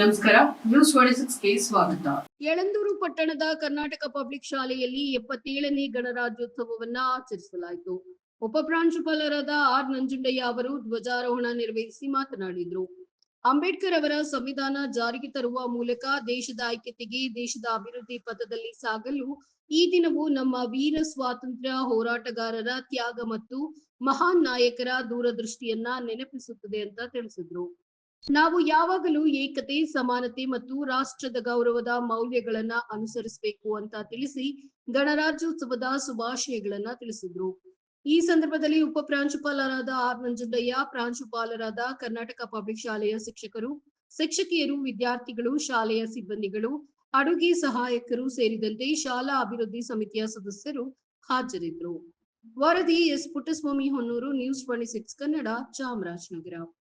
ನಮಸ್ಕಾರ, ನ್ಯೂಸ್ ಸ್ವಾಗತ. ಯಳಂದೂರು ಪಟ್ಟಣದ ಕರ್ನಾಟಕ ಪಬ್ಲಿಕ್ ಶಾಲೆಯಲ್ಲಿ ಎಪ್ಪತ್ತೇಳನೇ ಗಣರಾಜ್ಯೋತ್ಸವವನ್ನ ಆಚರಿಸಲಾಯಿತು. ಉಪಪ್ರಾಂಶುಪಾಲರಾದ ಆರ್ ನಂಜುಂಡಯ್ಯ ಅವರು ಧ್ವಜಾರೋಹಣ ನೆರವೇರಿಸಿ ಮಾತನಾಡಿದರು. ಅಂಬೇಡ್ಕರ್ ಅವರ ಸಂವಿಧಾನ ಜಾರಿಗೆ ತರುವ ಮೂಲಕ ದೇಶದ ಐಕ್ಯತೆಗೆ, ದೇಶದ ಅಭಿವೃದ್ಧಿ ಪಥದಲ್ಲಿ ಸಾಗಲು ಈ ದಿನವು ನಮ್ಮ ವೀರ ಸ್ವಾತಂತ್ರ್ಯ ಹೋರಾಟಗಾರರ ತ್ಯಾಗ ಮತ್ತು ಮಹಾನ್ ನಾಯಕರ ದೂರದೃಷ್ಟಿಯನ್ನ ನೆನಪಿಸುತ್ತದೆ ಅಂತ ತಿಳಿಸಿದ್ರು. ನಾವು ಯಾವಾಗಲೂ ಏಕತೆ, ಸಮಾನತೆ ಮತ್ತು ರಾಷ್ಟ್ರದ ಗೌರವದ ಮೌಲ್ಯಗಳನ್ನ ಅನುಸರಿಸಬೇಕು ಅಂತ ತಿಳಿಸಿ ಗಣರಾಜ್ಯೋತ್ಸವದ ಶುಭಾಶಯಗಳನ್ನ ತಿಳಿಸಿದ್ರು. ಈ ಸಂದರ್ಭದಲ್ಲಿ ಉಪ ಪ್ರಾಂಶುಪಾಲರಾದ ಆರ್ ನಂಜುಂಡಯ್ಯ ಪ್ರಾಂಶುಪಾಲರಾದ ಕರ್ನಾಟಕ ಪಬ್ಲಿಕ್ ಶಾಲೆಯ ಶಿಕ್ಷಕರು, ಶಿಕ್ಷಕಿಯರು, ವಿದ್ಯಾರ್ಥಿಗಳು, ಶಾಲೆಯ ಸಿಬ್ಬಂದಿಗಳು, ಅಡುಗೆ ಸಹಾಯಕರು ಸೇರಿದಂತೆ ಶಾಲಾ ಅಭಿವೃದ್ಧಿ ಸಮಿತಿಯ ಸದಸ್ಯರು ಹಾಜರಿದ್ದರು ವರದಿ S Puttaswamy Honnur, news twenty six Kannada, Chamarajanagar.